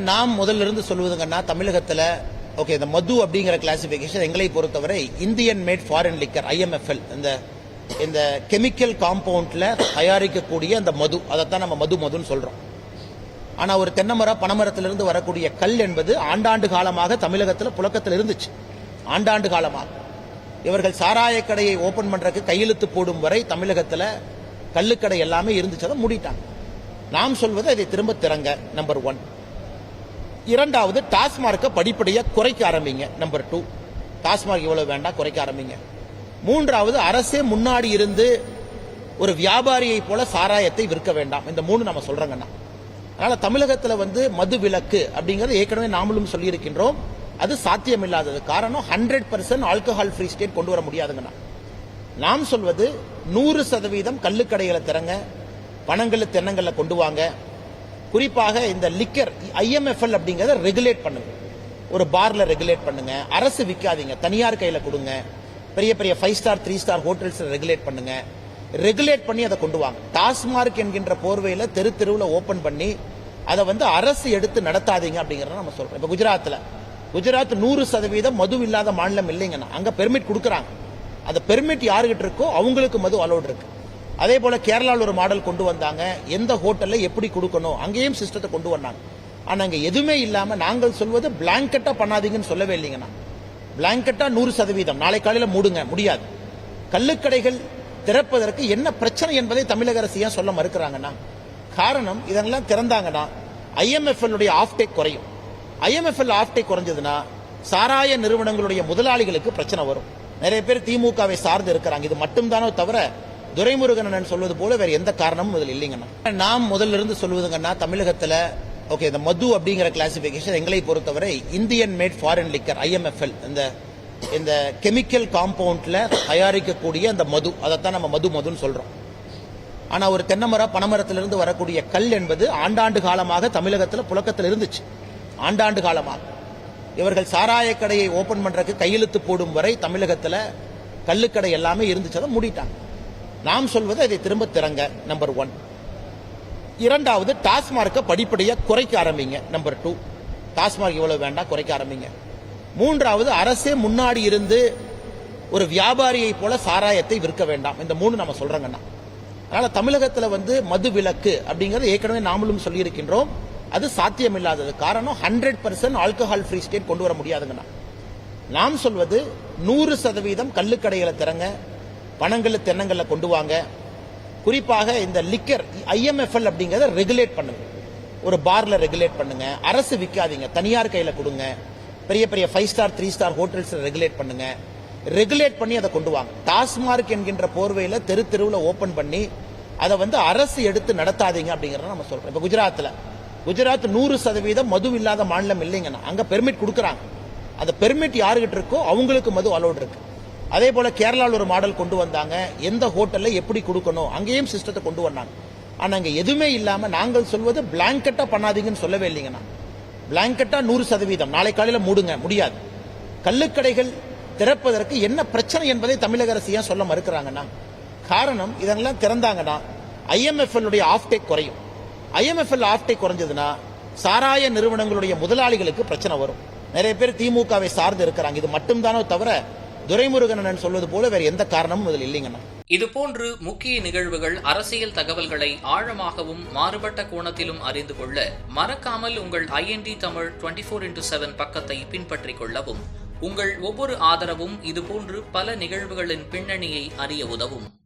நாம் முதல்ல இருந்து சொல்லுவதுங்கன்னா தமிழகத்துல ஓகே இந்த மது அப்படிங்கிற கிளாசிபிகேஷன் எங்களை பொறுத்தவரை Indian made foreign liquor IMFL இந்த இந்த கெமிக்கல் காம்பவுண்ட்ல தயாரிக்கக்கூடிய அந்த மது அதைத்தான் நம்ம மது மதுன்னு சொல்றோம். ஆனால் ஒரு தென்னமரம் பனைமரத்திலிருந்து வரக்கூடிய கல் என்பது ஆண்டாண்டு காலமாக தமிழகத்தில் புழக்கத்தில் இருந்துச்சு. ஆண்டாண்டு காலமாக. இவர்கள் சாராய கடையை ஓபன் பண்றதுக்கு கையெழுத்து போடும் வரை தமிழகத்துல கல்லுக்கடை எல்லாமே இருந்துச்சு அதை மூடிட்டாங்க. நாம் சொல்வது அதை திரும்ப திறங்க நம்பர் ஒன் இரண்டாவது டாஸ்மார்க்கை படிப்படியாக குறைக்க ஆரம்பிங்க. நம்பர் டூ டாஸ்மார்க் இவ்வளவு வேண்டாம் குறைக்க ஆரம்பிங்க. மூன்றாவது அரசே முன்னாடி இருந்து ஒரு வியாபாரியை போல சாராயத்தை விற்க வேண்டாம். இந்த மூணு நம்ம சொல்கிறோங்கண்ணா அதனால தமிழகத்துல வந்து மது விலக்கு அப்படிங்கறது ஏற்கனவே நாமளும் சொல்லியிருக்கின்றோம். அது சாத்தியமில்லாதது. காரணம் hundred percent alcohol free state கொண்டு வர முடியாதுங்கண்ணா. நாம் சொல்வது நூறு சதவீதம் கள்ளுக்கடைகளை திறங்க பணங்களை தென்னங்களை கொண்டு வாங்க. குறிப்பாக இந்த லிக்கர் ஐஎம்எஃப்எல் அப்படிங்கறத ரெகுலேட் பண்ணுங்க. ஒரு பார்ல ரெகுலேட் பண்ணுங்க. அரசு விற்காதீங்க தனியார் கையில கொடுங்க. பெரிய பெரிய five star three star hotels regulate பண்ணுங்க. ரெகுலேட் பண்ணி அதை கொண்டு வாங்க. டாஸ்மார்க் என்கின்ற போர்வையில தெரு தெருவில் ஓபன் பண்ணி அதை வந்து அரசு எடுத்து நடத்தாதீங்க அப்படிங்கறத நம்ம சொல்றோம். இப்ப குஜராத்ல குஜராத் நூறு சதவீதம் மது இல்லாத மாநிலம் இல்லைங்கண்ணா. அங்க பெர்மிட் கொடுக்குறாங்க. அந்த பெர்மிட் யாருகிட்ட இருக்கோ அவங்களுக்கு மது அலோடு இருக்கு. அதே போல கேரளாவில் ஒரு மாடல் கொண்டு வந்தாங்க. எந்த ஹோட்டல்ல எப்படி கொடுக்கணும்? அங்கேயும் சிஸ்டத்தை கொண்டு வந்தாங்க. ஆனா அங்க எதுவுமே இல்லாம நாங்கள் சொல்வது பிளாங்கெட்டா பண்ணாதீங்கன்னு சொல்லவே இல்லைங்கண்ணா பிளாங்கெட்டா நூறு சதவீதம். நாளை காலையில மூடுங்க. முடியாது. கள்ளுக்கடைகள் திறப்பதற்கு என்ன பிரச்சனை என்பதை தமிழக அரசு ஏன் சொல்ல மறுக்கிறாங்கன்னா காரணம் இதெல்லாம் திறந்தாங்கன்னா ஐஎம்எஃப்எல்லுடைய ஆஃப்டேக் டேக் குறையும். ஐஎம்எஃப்எல் ஆஃப் டேக் குறைஞ்சதுன்னா சாராய நிறுவனங்களுடைய முதலாளிகளுக்கு பிரச்சனை வரும். நிறைய பேர் திமுகவை சார்ந்து இருக்கிறாங்க. இது மட்டும்தானோ தவிர துரைமுருகன் சொல்வது போல வேற எந்த காரணமும் இதில் இல்லைங்கண்ணா நாம் முதல்ல இருந்து சொல்வதுங்கன்னா தமிழகத்துல ஓகே இந்த மது அப்படிங்கிற கிளாசிபிகேஷன் எங்களை பொறுத்தவரை Indian made foreign liquor IMFL இந்த இந்த கெமிக்கல் காம்பவுண்ட்ல தயாரிக்கக்கூடிய அந்த மது அதைத்தான் நம்ம மது மதுன்னு சொல்றோம். ஆனா ஒரு தென்னமரம் பனைமரத்திலிருந்து வரக்கூடிய கல் என்பது ஆண்டாண்டு காலமாக தமிழகத்துல புழக்கத்தில் இருந்துச்சு. ஆண்டாண்டு காலமாக. இவர்கள் சாராய கடையை ஓபன் பண்றதுக்கு கையெழுத்து போடும் வரை தமிழகத்துல கல்லுக்கடை எல்லாமே இருந்துச்சு அதை மூடிட்டாங்க. நாம் சொல்வது அதை திரும்ப திறங்க நம்பர் ஒன் இரண்டாவது டாஸ்மார்க்கை படிப்படியாக குறைக்க ஆரம்பிங்க நம்பர் டூ டாஸ்மார்க் இவ்வளவு வேண்டாம் குறைக்க ஆரம்பிங்க. மூன்றாவது அரசே முன்னாடி இருந்து ஒரு வியாபாரியை போல சாராயத்தை விற்க வேண்டாம். இந்த மூணு நம்ம சொல்கிறோங்கண்ணா அதனால தமிழகத்தில் வந்து மது விலக்கு அப்படிங்கிறது ஏற்கனவே நாமளும் சொல்லியிருக்கின்றோம். அது சாத்தியமில்லாதது. காரணம் hundred percent alcohol free state கொண்டு வர முடியாதுங்கண்ணா. நாம் சொல்வது நூறு சதவீதம் கள்ளுக்கடைகளை திறங்க பணங்கள்ல தென்னங்களில் கொண்டு வாங்க. குறிப்பாக இந்த லிக்கர் ஐஎம்எஃப்எல் அப்படிங்கிறத ரெகுலேட் பண்ணுங்க. ஒரு பார்ல ரெகுலேட் பண்ணுங்க. அரசு விற்காதீங்க தனியார் கையில் கொடுங்க. பெரிய பெரிய five star three star hotels regulate பண்ணுங்க. ரெகுலேட் பண்ணி அதை கொண்டு வாங்க. டாஸ்மார்க் என்கின்ற போர்வையில் தெரு தெருவில் ஓபன் பண்ணி அதை வந்து அரசு எடுத்து நடத்தாதீங்க அப்படிங்கிறத நம்ம சொல்றோம். இப்போ குஜராத்தில் குஜராத் நூறு சதவீதம் மது இல்லாத மாநிலம் இல்லைங்கண்ணா. அங்கே பெர்மிட் கொடுக்குறாங்க. அந்த பெர்மிட் யாருகிட்ட இருக்கோ அவங்களுக்கு மது அலோடு இருக்குது அதே போல கேரளாவில் ஒரு மாடல் கொண்டு வந்தாங்க. எந்த ஹோட்டல்ல எப்படி கொடுக்கணும்? அங்கேயும் சிஸ்டத்தை கொண்டு வந்தாங்க. ஆனா அங்க எதுவுமே இல்லாம நாங்கள் சொல்வது பிளாங்கெட்டா பண்ணாதீங்கன்னு சொல்லவே இல்லைங்கண்ணா பிளாங்கெட்டா நூறு சதவீதம். நாளை காலையில மூடுங்க. முடியாது. கள்ளுக்கடைகள் திறப்பதற்கு என்ன பிரச்சனை என்பதை தமிழக அரசு ஏன் சொல்ல மறுக்கிறாங்கன்னா காரணம் இதெல்லாம் திறந்தாங்கன்னா ஐஎம்எஃப்எல்லுடைய ஆஃப்டேக் டேக் குறையும். ஐஎம்எஃப்எல் ஆஃப் டேக் குறைஞ்சதுன்னா சாராய நிறுவனங்களுடைய முதலாளிகளுக்கு பிரச்சனை வரும். நிறைய பேர் திமுகவை சார்ந்து இருக்கிறாங்க. இது மட்டும்தானோ தவிர துரைமுருகன் சொல்வது போல வேற எந்த காரணமும் இதில் இல்லைங்கண்ணா. இதுபோன்று முக்கிய நிகழ்வுகள் அரசியல் தகவல்களை ஆழமாகவும் மாறுபட்ட கோணத்திலும் அறிந்து கொள்ள மறக்காமல் உங்கள் IND Tamil twenty four into seven பக்கத்தை பின்பற்றிக் கொள்ளவும் உங்கள் ஒவ்வொரு ஆதரவும் இதுபோன்று பல நிகழ்வுகளின் பின்னணியை அறிய உதவும்.